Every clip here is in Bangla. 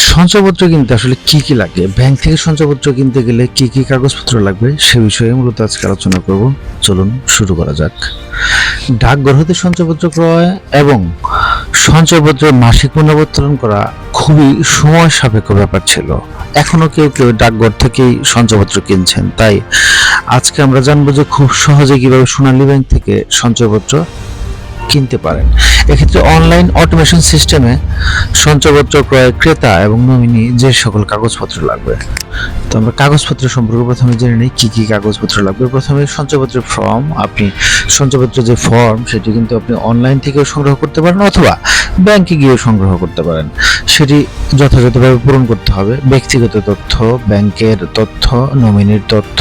সঞ্চয়পত্র কিনতে আসলে কি কি লাগে? ব্যাংক থেকে সঞ্চয়পত্র কিনতে গেলে কি কি কাগজপত্র লাগবে? সে বিষয়ে মূলত আজকে আলোচনা করব। চলুন শুরু করা যাক। ডাকঘর হতে সঞ্চয়পত্র ক্রয় এবং সঞ্চয়পত্রের মাসিক পুনর্বর্তন করা খুবই সময় সাপেক্ষ ব্যাপার ছিল। এখনও কেউ কেউ ডাকঘর থেকেই সঞ্চয়পত্র কিনছেন। তাই আজকে আমরা জানব যে খুব সহজে কীভাবে সোনালী ব্যাংক থেকে সঞ্চয়পত্র কিনতে পারেন। এক্ষেত্রে অনলাইন অটোমেশন সিস্টেমে সঞ্চয়পত্র ক্রয় ক্রেতা এবং নমিনি যে সকল কাগজপত্র লাগবে। তো আমরা কাগজপত্র সম্পর্কে প্রথমে জেনে নিই, কী কী কাগজপত্র লাগবে? প্রথমে সঞ্চয়পত্রের ফর্ম আপনি সঞ্চয়পত্র যে ফর্ম সেটি কিন্তু আপনি অনলাইন থেকেও সংগ্রহ করতে পারেন অথবা ব্যাংকে গিয়েও সংগ্রহ করতে পারেন। সেটি যথাযথভাবে পূরণ করতে হবে। ব্যক্তিগত তথ্য, ব্যাংকের তথ্য, নমিনির তথ্য,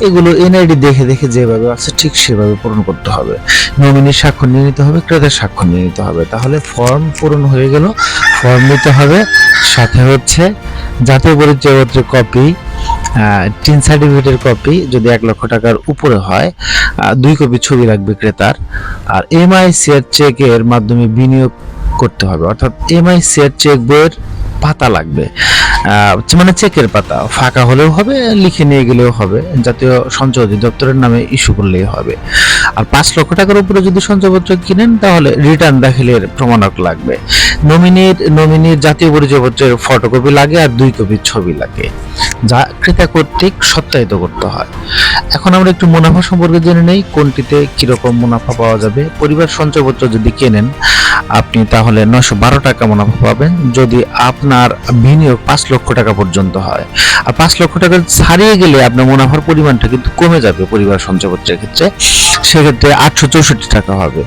এগুলো এনআইডি দেখে দেখে যেভাবে আছে ঠিক সেভাবে পূরণ করতে হবে। নমিনির স্বাক্ষর নিয়ে নিতে হবে, ক্রেতার স্বাক্ষর নিয়ে নিতে হবে। তাহলে ফর্ম পূরণ হয়ে গেল। ফর্ম নিতে হবে। সাথে হচ্ছে জাতীয় পরিচয়পত্রের কপি টিন সার্টিফিকেটের কপি যদি এক লক্ষ টাকার উপরে হয় দুই কপি ছবি লাগবে ক্রেতার। আর এমআই শেয়ার চেকের মাধ্যমে বিনিয়োগ করতে হবে। অর্থাৎ এমআই শেয়ার চেক বইয়ের পাতা লাগবে। মানে চেকের পাতা। ফাঁকা হলেও হবে, লিখে নিয়ে গেলেও হবে। জাতীয় সঞ্চয় অধিদপ্তরের নামে ইস্যু করলেই হবে। আর পাঁচ লক্ষ টাকার উপরে যদি সঞ্চয়পত্র কিনেন, তাহলে রিটার্ন দাখিলের প্রমাণক লাগবে। নমিনির নমিনির জাতীয় পরিচয়পত্রের ফটোকপি লাগে আর দুই কপি ছবি লাগে। যা ক্রেতা কর্তৃক সত্যায়িত করতে হয়। এখন আমরা একটু মুনাফা সম্পর্কে জেনে নেই, কোনটিতে কীরকম মুনাফা পাওয়া যাবে। পরিবার সঞ্চয়পত্র যদি কেনেন আপনি তাহলে নশো বারো টাকা মুনাফা পাবেন যদি আপনার বিনিয়োগ পাঁচ লক্ষ টাকা পর্যন্ত হয়। আর পাঁচ লক্ষ টাকা ছাড়িয়ে গেলে আপনার মুনাফার পরিমাণটা কিন্তু কমে যাবে পরিবার সঞ্চয়পত্রের ক্ষেত্রে। সেক্ষেত্রে আটশো চৌষট্টি টাকা হবে।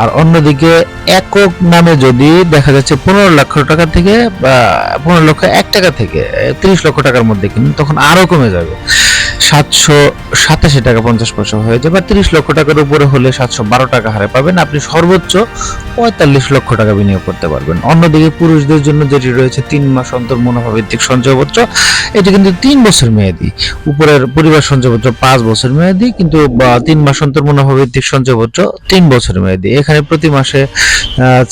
আর অন্যদিকে একক নামে যদি দেখা যাচ্ছে পনেরো লক্ষ টাকা থেকে পনেরো লক্ষ এক টাকা থেকে তিরিশ লক্ষ টাকার মধ্যে কিনুন তখন আরও কমে যাবে। সাতশো সাতাশি টাকা পঞ্চাশ পয়সা হয়ে যাবে। আর তিরিশ লক্ষ টাকার উপরে হলে সাতশো বারো টাকা হারে পাবেন। আপনি সর্বোচ্চ পঁয়তাল্লিশ লক্ষ টাকা বিনিয়োগ করতে পারবেন। অন্যদিকে পুরুষদের জন্য যেটি রয়েছে তিন মাস অন্তর মুনাফা ভিত্তিক সঞ্চয়পত্র। এটি কিন্তু তিন বছর মেয়াদি। উপরের পরিবার সঞ্চয়পত্র পাঁচ বছর মেয়াদি কিন্তু বা, তিন মাস অন্তর মুনাফা ভিত্তিক সঞ্চয়পত্র তিন বছর মেয়াদি। এখানে প্রতি মাসে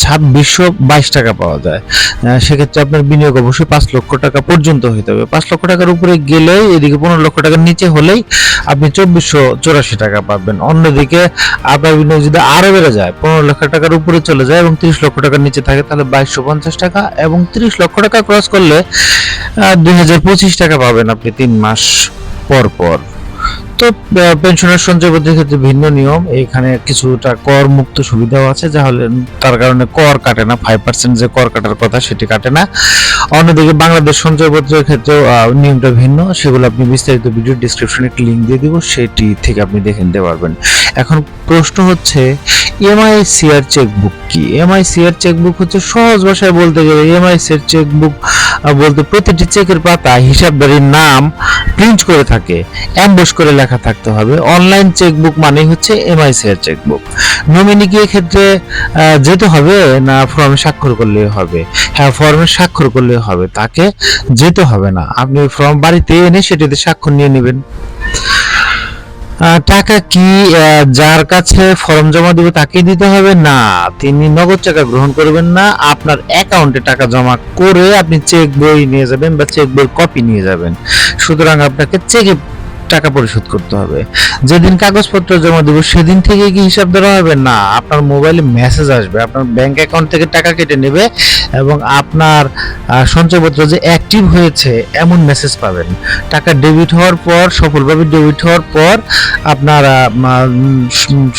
ছাব্বিশশো বাইশ টাকা পাওয়া যায়। সেক্ষেত্রে আপনার বিনিয়োগ অবশ্যই পাঁচ লক্ষ টাকা পর্যন্ত হতে হবে। পাঁচ লক্ষ টাকার উপরে গেলেই এদিকে পনেরো লক্ষ টাকার নিচে হলেই আপনি চব্বিশশো চৌরাশি টাকা পাবেন। অন্যদিকে আপনার বিনিয়োগ যদি আরও বেড়ে যায়, পনেরো লক্ষ টাকার উপরে চলে যায় এবং তিরিশ লক্ষ টাকার নিচে থাকে, তাহলে বাইশশো পঞ্চাশ টাকা এবং তিরিশ লক্ষ টাকা ক্রস করলে দুই হাজার পঁচিশ টাকা পাবেন আপনি তিন মাস পর পর। তো পেনশনের সঞ্চয়পত্রের ক্ষেত্রে ভিন্ন নিয়ম। এখানে কিছুটা কর মুক্ত সুবিধাও আছে, যা হলে তার কারণে কর কাটে না ফাইভ পার্সেন্ট যে কর কাটার কথা সেটি কাটে না। অন্যদিকে বাংলাদেশ সঞ্চয়পত্রের ক্ষেত্রেও নিয়মটা ভিন্ন। সেগুলো আপনি বিস্তারিত ভিডিও ডিসক্রিপশনে একটি লিঙ্ক দিয়ে দিব, সেটি থেকে আপনি দেখে নিতে পারবেন। এখন প্রশ্ন হচ্ছে এমআই সিআর চেকবুক কি? এমআই সিআর চেকবুক হচ্ছে সহজ ভাষায় বলতে গেলে এমআই সিআর চেকবুক বলতে প্রতিটি চেকের পাতা, হিসাবদারির নাম প্রিন্ট করে থাকে অ্যাম্বস করে লেখা থাকতে হবে। অনলাইন চেকবুক মানে হচ্ছে এমআইসি এর চেকবুক নমিনি কি ক্ষেত্রে যেতে হবে না ফর্মে স্বাক্ষর করলে হবে? হ্যাঁ ফর্মে স্বাক্ষর করলে হবে, তাকে যেতে হবে না। আপনি ফর্ম বাড়িতে এনে সেটাতে স্বাক্ষর নিয়ে নেবেন। টাকা কি যার কাছে ফর্ম জমা দিব তাকে দিতে হবে? না, তিনি নগদ টাকা গ্রহণ করবেন না। আপনার অ্যাকাউন্টে টাকা জমা করে আপনি চেক বই নিয়ে যাবেন বা চেক বই কপি নিয়ে যাবেন। সুতরাং আপনাকে চেকে টাকা পরিশোধ করতে হবে। যেদিন কাগজপত্র জমা দেবো, সেদিন থেকে কি হিসাব ধরা হবে? না, আপনার মোবাইলে মেসেজ আসবে। আপনার ব্যাংক অ্যাকাউন্ট থেকে টাকা কেটে নেবে এবং আপনার সঞ্চয়পত্র যে অ্যাক্টিভ হয়েছে, এমন মেসেজ পাবেন। টাকা ডেবিট হওয়ার পর, সফলভাবে ডেবিট হওয়ার পর, আপনার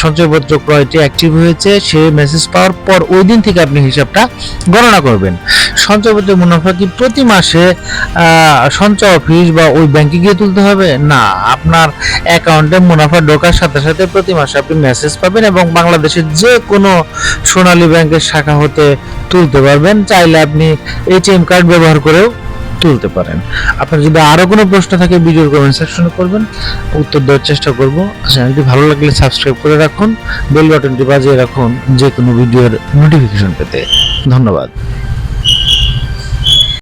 সঞ্চয়পত্র ক্রয়টি অ্যাক্টিভ হয়েছে, সে মেসেজ পাওয়ার পর ওই দিন থেকে আপনি হিসাবটা গণনা করবেন। সঞ্চয়পত্রের মুনাফা কি প্রতি মাসে সঞ্চয় অফিস বা ওই ব্যাংকে গিয়ে তুলতে হবে? না আপনার অ্যাকাউন্টে মুনাফা ঢোকার সাথে সাথে প্রতি মাসে আপনি মেসেজ পাবেন এবং বাংলাদেশের যে কোনো সোনালী ব্যাংকের শাখা হতে তুলতে পারবেন। চাইলে আপনি এটিএম কার্ড ব্যবহার করেও তুলতে পারেন। আপনার যদি আরও কোনো প্রশ্ন থাকে, ভিডিওর কমেন্ট সেকশনে করবেন। উত্তর দেওয়ার চেষ্টা করব। চ্যানেলটি ভালো লাগলে সাবস্ক্রাইব করে রাখুন। বেল বাটনটি বাজিয়ে রাখুন যে কোনো ভিডিওর নোটিফিকেশন পেতে। ধন্যবাদ।